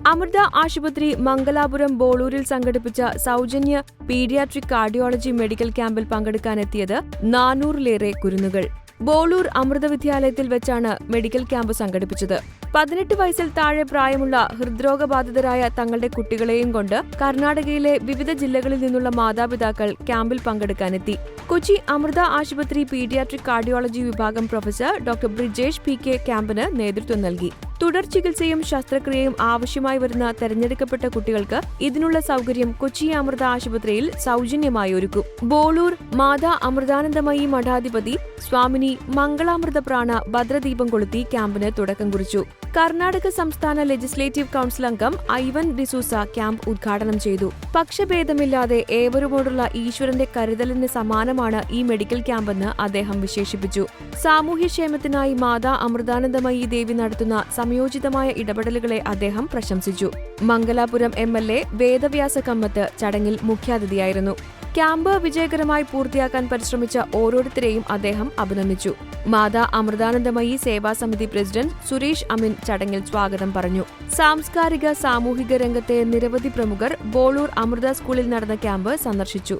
അമൃത ആശുപത്രി മംഗലാപുരം ബോളൂരിൽ സംഘടിപ്പിച്ച സൗജന്യ പീഡിയാട്രിക് കാർഡിയോളജി മെഡിക്കൽ ക്യാമ്പിൽ പങ്കെടുക്കാനെത്തിയത് നാനൂറിലേറെ കുരുന്നുകൾ. ബോളൂർ അമൃത വിദ്യാലയത്തിൽ വെച്ചാണ് മെഡിക്കൽ ക്യാമ്പ് സംഘടിപ്പിച്ചത്. പതിനെട്ട് വയസ്സിൽ താഴെ പ്രായമുള്ള ഹൃദ്രോഗബാധിതരായ തങ്ങളുടെ കുട്ടികളെയും കൊണ്ട് കർണാടകയിലെ വിവിധ ജില്ലകളിൽ നിന്നുള്ള മാതാപിതാക്കൾ ക്യാമ്പിൽ പങ്കെടുക്കാനെത്തി. കൊച്ചി അമൃത ആശുപത്രി പീഡിയാട്രിക് കാർഡിയോളജി വിഭാഗം professor doctor Brijesh P K ക്യാമ്പിന് നേതൃത്വം നൽകി. തുടർ ചികിത്സയും ശസ്ത്രക്രിയയും ആവശ്യമായി വരുന്ന തെരഞ്ഞെടുക്കപ്പെട്ട കുട്ടികൾക്ക് ഇതിനുള്ള സൗകര്യം കൊച്ചി അമൃത ആശുപത്രിയിൽ സൗജന്യമായി ഒരുക്കും. ബോളൂർ മാതാ അമൃതാനന്ദമയി മഠാധിപതി സ്വാമിനി മംഗളാമൃത പ്രാണ ഭദ്രദീപം കൊളുത്തി ക്യാമ്പിന് തുടക്കം കുറിച്ചു. കർണാടക സംസ്ഥാന ലെജിസ്ലേറ്റീവ് കൌൺസിൽ അംഗം ഐവൻ ഡിസൂസ ക്യാമ്പ് ഉദ്ഘാടനം ചെയ്തു. പക്ഷഭേദമില്ലാതെ ഏവരുമോടുള്ള ഈശ്വരന്റെ കരുതലിന് സമാനമാണ് ഈ മെഡിക്കൽ ക്യാമ്പെന്ന് അദ്ദേഹം വിശേഷിപ്പിച്ചു. സാമൂഹ്യക്ഷേമത്തിനായി മാതാ അമൃതാനന്ദമയി ദേവി നടത്തുന്ന സംയോജിതമായ ഇടപെടലുകളെ അദ്ദേഹം പ്രശംസിച്ചു. Mangalapuram M L A Vedavyasa Kamath ചടങ്ങിൽ മുഖ്യാതിഥിയായിരുന്നു. ക്യാമ്പ് വിജയകരമായി പൂർത്തിയാക്കാൻ പരിശ്രമിച്ച ഓരോരുത്തരെയും അദ്ദേഹം അഭിനന്ദിച്ചു. മാതാ അമൃതാനന്ദമയി സേവാ സമിതി പ്രസിഡന്റ് സുരേഷ് അമിൻ ചടങ്ങിൽ സ്വാഗതം പറഞ്ഞു. സാംസ്കാരിക സാമൂഹിക രംഗത്തെ നിരവധി പ്രമുഖർ ബോളൂർ അമൃത സ്കൂളിൽ നടന്ന ക്യാമ്പ് സന്ദർശിച്ചു.